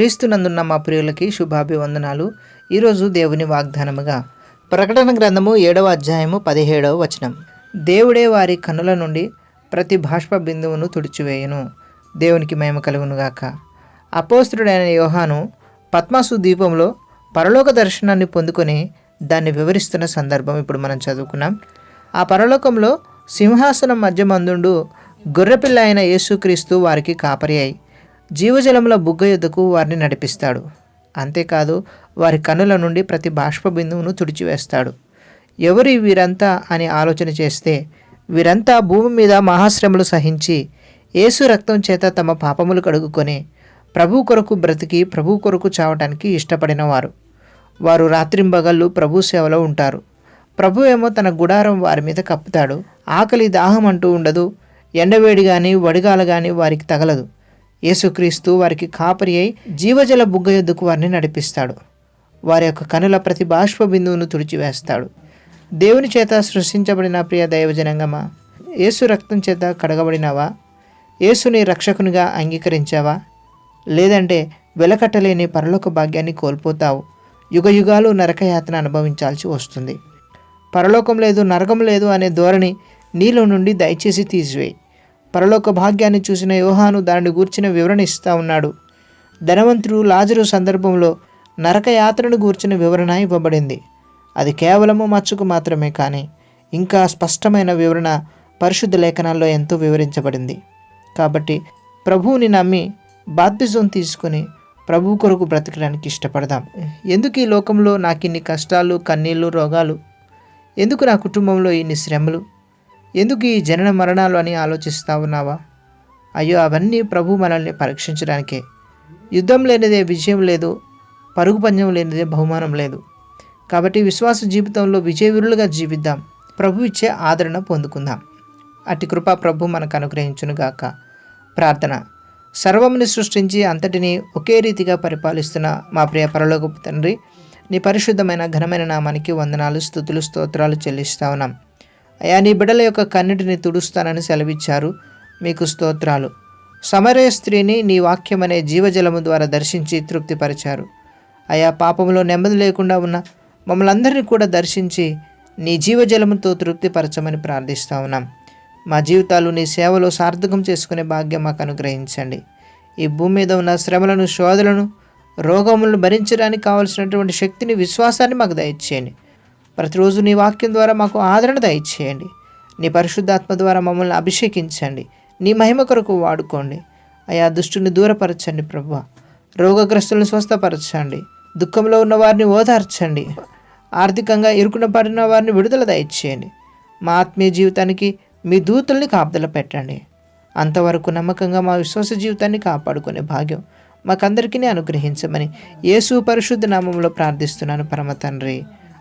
క్రీస్తునందున్న మా ప్రియులకి శుభాభివందనాలు. ఈరోజు దేవుని వాగ్దానముగా ప్రకటన గ్రంథము ఏడవ అధ్యాయము పదిహేడవ వచనం. దేవుడే వారి కన్నుల నుండి ప్రతి బాష్ప బిందువును తుడిచివేయును. దేవునికి మహిమ కలుగునుగాక అపోస్తుడైన యోహాను పద్మాసు ద్వీపంలో పరలోక దర్శనాన్ని పొందుకొని దాన్ని వివరిస్తున్న సందర్భం ఇప్పుడు మనం చదువుకున్నాం. ఆ పరలోకంలో సింహాసనం మధ్య మందుండు గొర్రెపిల్ల అయిన యేసుక్రీస్తు వారికి కాపరి అయి జీవజలముల బుగ్గ యుద్ధకు వారిని నడిపిస్తాడు. అంతేకాదు వారి కన్నుల నుండి ప్రతి బాష్ప బిందువును తుడిచివేస్తాడు. ఎవరి వీరంతా అని ఆలోచన చేస్తే వీరంతా భూమి మీద మహాశ్రమలు సహించి యేసు రక్తం చేత తమ పాపములు కడుగుకొని ప్రభు కొరకు బ్రతికి ప్రభు కొరకు చావటానికి ఇష్టపడిన వారు వారు రాత్రింబగళ్ళు ప్రభు సేవలో ఉంటారు. ప్రభు ఏమో తన గుడారం వారి మీద కప్పుతాడు. ఆకలి దాహం అంటూ ఉండదు. ఎండవేడి కానీ వడిగాల కానీ వారికి తగలదు. యేసుక్రీస్తు వారికి కాపరి అయి జీవజల బుగ్గ యొద్దకు వారిని నడిపిస్తాడు. వారి యొక్క కనుల ప్రతి బాష్ప బిందువును తుడిచివేస్తాడు. దేవుని చేత సృష్టించబడిన ప్రియ దైవజనంగమా? యేసు రక్తం చేత కడగబడినావా? యేసుని రక్షకునిగా అంగీకరించావా? లేదంటే వెలకట్టలేని పరలోక భాగ్యాన్ని కోల్పోతావు. యుగ యుగాలు నరకయాతన అనుభవించాల్సి వస్తుంది. పరలోకం లేదు నరకం లేదు అనే ధోరణి నీలో నుండి దయచేసి తీసివేయి. పరలోక భాగ్యాన్ని చూసిన యోహాను దానిని గూర్చిన వివరణ ఇస్తా ఉన్నాడు. ధనవంతుడు లాజరు సందర్భంలో నరకయాత్రను గూర్చిన వివరణ ఇవ్వబడింది. అది కేవలము మచ్చుకు మాత్రమే కానీ ఇంకా స్పష్టమైన వివరణ పరిశుద్ధ లేఖనాల్లో ఎంతో వివరించబడింది. కాబట్టి ప్రభువుని నమ్మి బాప్తిజం తీసుకుని ప్రభు కొరకు బ్రతకడానికి ఇష్టపడదాం. ఎందుకు ఈ లోకంలో నాకు ఇన్ని కష్టాలు కన్నీళ్ళు రోగాలు? ఎందుకు నా కుటుంబంలో ఇన్ని శ్రమలు? ఎందుకు ఈ జనన మరణాలు అని ఆలోచిస్తా ఉన్నావా? అయ్యో అవన్నీ ప్రభు మనల్ని పరీక్షించడానికే. యుద్ధం లేనిదే విజయం లేదు పరుగు పంజం లేనిదే బహుమానం లేదు. కాబట్టి విశ్వాస జీవితంలో విజయవీరులుగా జీవిద్దాం. ప్రభు ఇచ్చే ఆదరణ పొందుకుందాం. అటు కృపా ప్రభు మనకు అనుగ్రహించునుగాక ప్రార్థన. సర్వముని సృష్టించి అంతటిని ఒకే రీతిగా పరిపాలిస్తున్న మా ప్రియ పరలోకపు తండ్రి నీ పరిశుద్ధమైన ఘనమైన నామానికి వందనాలు స్థుతులు స్తోత్రాలు చెల్లిస్తా ఉన్నాం. అయా నీ బిడ్డల యొక్క కన్నిటిని తుడుస్తానని సెలవిచ్చారు. మీకు స్తోత్రాలు. సమరయ స్త్రీని నీ వాక్యం అనే జీవజలము ద్వారా దర్శించి తృప్తిపరిచారు. అయా పాపములో నెమ్మది లేకుండా ఉన్న మమ్మల్ని అందరినీ కూడా దర్శించి నీ జీవజలముతో తృప్తిపరచమని ప్రార్థిస్తా ఉన్నాం. మా జీవితాలు నీ సేవలో సార్థకం చేసుకునే భాగ్యం మాకు అనుగ్రహించండి. ఈ భూమి మీద ఉన్న శ్రమలను శోధలను రోగములను భరించడానికి కావలసినటువంటి శక్తిని విశ్వాసాన్ని మాకు దయచేయండి. ప్రతిరోజు నీ వాక్యం ద్వారా మాకు ఆదరణ దయచేయండి. నీ పరిశుద్ధాత్మ ద్వారా మమ్మల్ని అభిషేకించండి. నీ మహిమ కొరకు వాడుకోండి. అయా దుష్టుని దూరపరచండి ప్రభు. రోగగ్రస్తులను స్వస్థపరచండి. దుఃఖంలో ఉన్న వారిని ఓదార్చండి. ఆర్థికంగా ఇరుకున పడిన వారిని విడుదల దయచేయండి. మా ఆత్మీయ జీవితానికి మీ దూతల్ని కాపుదల పెట్టండి. అంతవరకు నమ్మకంగా మా విశ్వాస జీవితాన్ని కాపాడుకునే భాగ్యం మాకందరికీ అనుగ్రహించమని యేసు పరిశుద్ధ నామంలో ప్రార్థిస్తున్నాను పరమ తండ్రి.